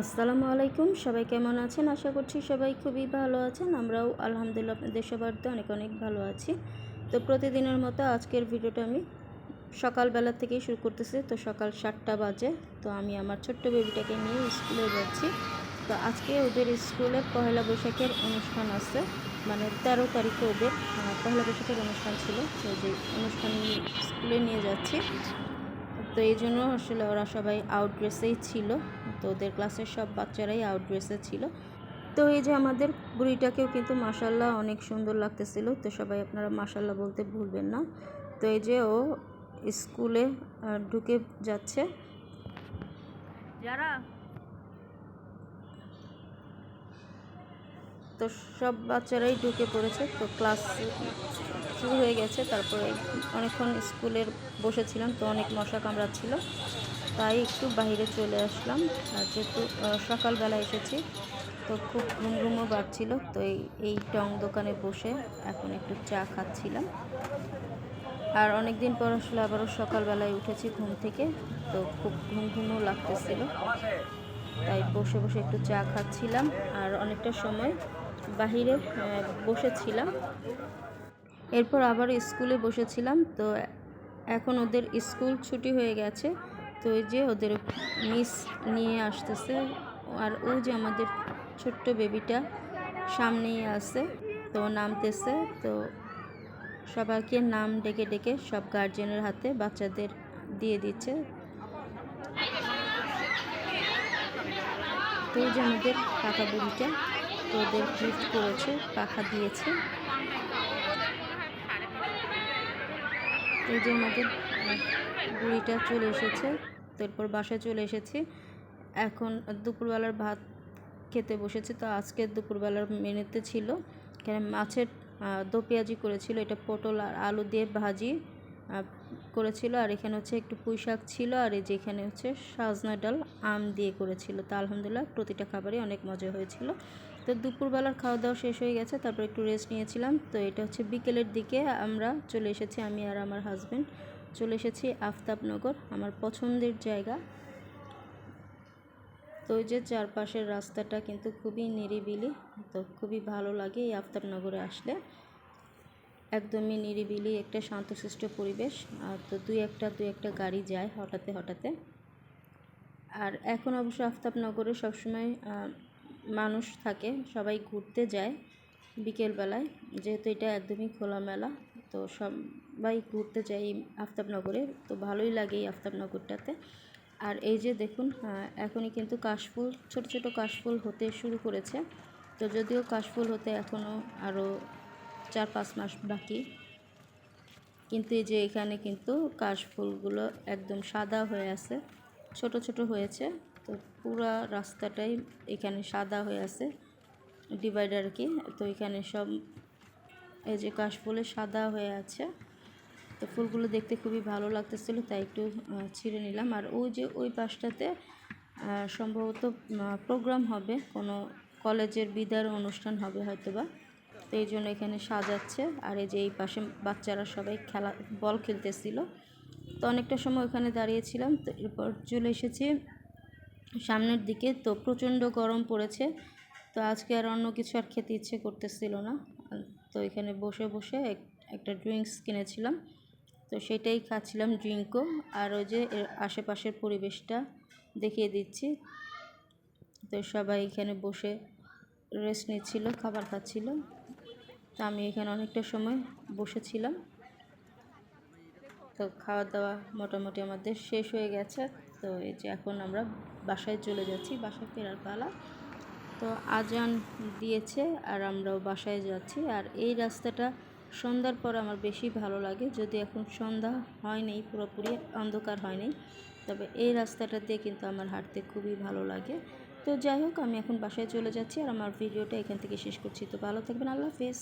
আসসালামু আলাইকুম। সবাই কেমন আছেন? আশা করছি সবাই খুবই ভালো আছেন। আমরাও আলহামদুলিল্লাহ আপনাদের সবারতে অনেক অনেক ভালো আছি। তো প্রতিদিনের মতো আজকের ভিডিওটা আমি সকালবেলা থেকেই শুরু করতেছি। তো সকাল সাতটা বাজে। তো আমি আমার ছোট্ট বেবিটাকে নিয়ে স্কুলে যাচ্ছি। তো আজকে ওদের স্কুলে পহেলা বৈশাখের অনুষ্ঠান আছে। মানে তেরো তারিখে ওদের পহেলা বৈশাখের অনুষ্ঠান ছিল। তো যে অনুষ্ঠান স্কুলে নিয়ে যাচ্ছি। তো এই জন্য আসলে ওরা সবাই আউট ড্রেসেই ছিল। তো ওদের ক্লাসের সব বাচ্চারাই আউট ড্রেসে ছিল। তো এই যে আমাদের বুড়িটাকেও কিন্তু মাসাল্লাহ অনেক সুন্দর লাগতেছিল। তো সবাই আপনারা মাসাল্লাহ বলতে ভুলবেন না। তো এই যে ও স্কুলে ঢুকে যাচ্ছে। যারা? তো সব বাচ্চারাই ঢুকে পড়েছে। তো ক্লাস শুরু হয়ে গেছে। তারপরে অনেকক্ষণ স্কুলের বসেছিলাম। তো অনেক মশা কামড়াচ্ছিল। তাই একটু বাইরে চলে আসলাম। আর যেহেতু সকালবেলা এসেছি, তো খুব ঘুম ঘুমও বাড়ছিল, তো এই এই টং দোকানে বসে এখন একটু চা খাচ্ছিলাম। আর অনেক দিন পর আসলে আবারও সকালবেলায় উঠেছি ঘুম থেকে, তো খুব ঘুম ঘুমও লাগতেছিল। তাই বসে বসে একটু চা খাচ্ছিলাম, আর অনেকটা সময় বাহিরে বসেছিলাম। এরপর আবার স্কুলে বসেছিলাম, তো এখন ওদের স্কুল ছুটি হয়ে গেছে তো ওই যে ওদের মিস নিয়ে আসতেছে, আর ওই যে আমাদের ছোট্ট বেবিটা সামনেই আছে, তো নামতেছে, তো সবাইকে নাম ডেকে ডেকে সব গার্জেনের হাতে বাচ্চাদের দিয়ে দিচ্ছে। তো যে আমাদের কাকা বুড়িটা তো ওদের গিফট করেছে, পাখা দিয়েছে। এই যে আমাদের বুড়িটা চলে এসেছে তারপর বাসায় চলে এসেছি। এখন দুপুরবেলার ভাত খেতে বসেছি তো আজকে দুপুরবেলার মেনুতে ছিল এখানে মাছের আহ, দো পেঁয়াজি করেছিল এটা পটল আর আলু দিয়ে ভাজি করেছিল। আর এখানে হচ্ছে একটু পুঁই শাক ছিল আর এই যে এখানে হচ্ছে সাজনা ডাল আম দিয়ে করেছিল। তো আলহামদুলিল্লাহ প্রতিটা খাবারই অনেক মজা হয়েছিল। তো দুপুরবেলার খাওয়া দাওয়া শেষ হয়ে গেছে তারপর একটু রেস্ট নিয়েছিলাম। তো এটা হচ্ছে বিকেলের দিকে আমরা চলে এসেছি আমি আর আমার হাজব্যান্ড চলে এসেছি আফতাবনগর, আমার পছন্দের জায়গা। তো ওই যে চারপাশের রাস্তাটা কিন্তু খুবই নিরিবিলি, তো খুবই ভালো লাগে এই আফতাবনগরে আসলে। একদমই নিরিবিলি একটা শান্তশিষ্ট পরিবেশ, আর তো দুই একটা দুই একটা গাড়ি যায় হঠাতে হঠাতে। আর এখন অবশ্য আফতাবনগরে সবসময় মানুষ থাকে, সবাই ঘুরতে যায় বিকেলবেলায়, যেহেতু এটা একদমই খোলামেলা। তো সবাই ঘুরতে যাই আফতাবনগরে। তো ভালোই লাগে এই আফতাবনগরটাতে। আর এই যে দেখুন এখনই কিন্তু কাশফুল, ছোট ছোট কাশফুল হতে শুরু করেছে। তো যদিও কাশফুল হতে এখনও আরও চার পাঁচ মাস বাকি, কিন্তু এই যে এখানে কিন্তু কাশফুলগুলো একদম সাদা হয়ে আছে, ছোট ছোট হয়েছে। তো পুরা রাস্তাটাই এখানে সাদা হয়ে আছে, ডিভাইডার কি। তো এখানে সব এই যে কাশফুলে সাদা হয়ে আছে। তো ফুলগুলো দেখতে খুবই ভালো লাগতেছিল, তাই একটু ছিঁড়ে নিলাম। আর ওই যে ওই পাশটাতে সম্ভবত প্রোগ্রাম হবে, কোনো কলেজের বিদায়ের অনুষ্ঠান হবে হয়তোবা। তো এই জন্য এখানে সাজাচ্ছে। আর এই যে এই পাশে বাচ্চারা সবাই খেলা, বল খেলতেছিল। তো অনেকটা সময় ওখানে দাঁড়িয়েছিলাম। তো এরপর চলে এসেছি সামনের দিকে। তো প্রচণ্ড গরম পড়েছে। তো আজকে আর অন্য কিছু আর খেতে ইচ্ছে করতেছিল না। তো এখানে বসে বসে এক- একটা ড্রিঙ্কস কিনেছিলাম। তো সেটাই খাচ্ছিলাম ড্রিঙ্কও। আর ওই যে আশেপাশের পরিবেশটা দেখিয়ে দিচ্ছি। তো সবাই এখানে বসে রেস্ট নিচ্ছিল, খাবার খাচ্ছিল। তো আমি এখানে অনেকটা সময় বসেছিলাম। তো খাওয়া দাওয়া মোটামুটি আমাদের শেষ হয়ে গেছে। তো এই যে এখন আমরা বাসায় চলে যাচ্ছি, বাসায় ফেরার পালা। তো আজান দিয়েছে আর আমরাও বাসায় যাচ্ছি। আর এই রাস্তাটা সন্ধ্যার পর আমার বেশি ভালো লাগে। যদি এখন সন্ধ্যা হয়নি পুরোপুরি অন্ধকার হয়নি তবে এই রাস্তাটা দিয়ে কিন্তু আমার হাঁটতে খুবই ভালো লাগে। তো যাই হোক, আমি এখন বাসায় চলে যাচ্ছি আর আমার ভিডিওটা এখান থেকে শেষ করছি। তো ভালো থাকবেন, আল্লাহ হাফেজ।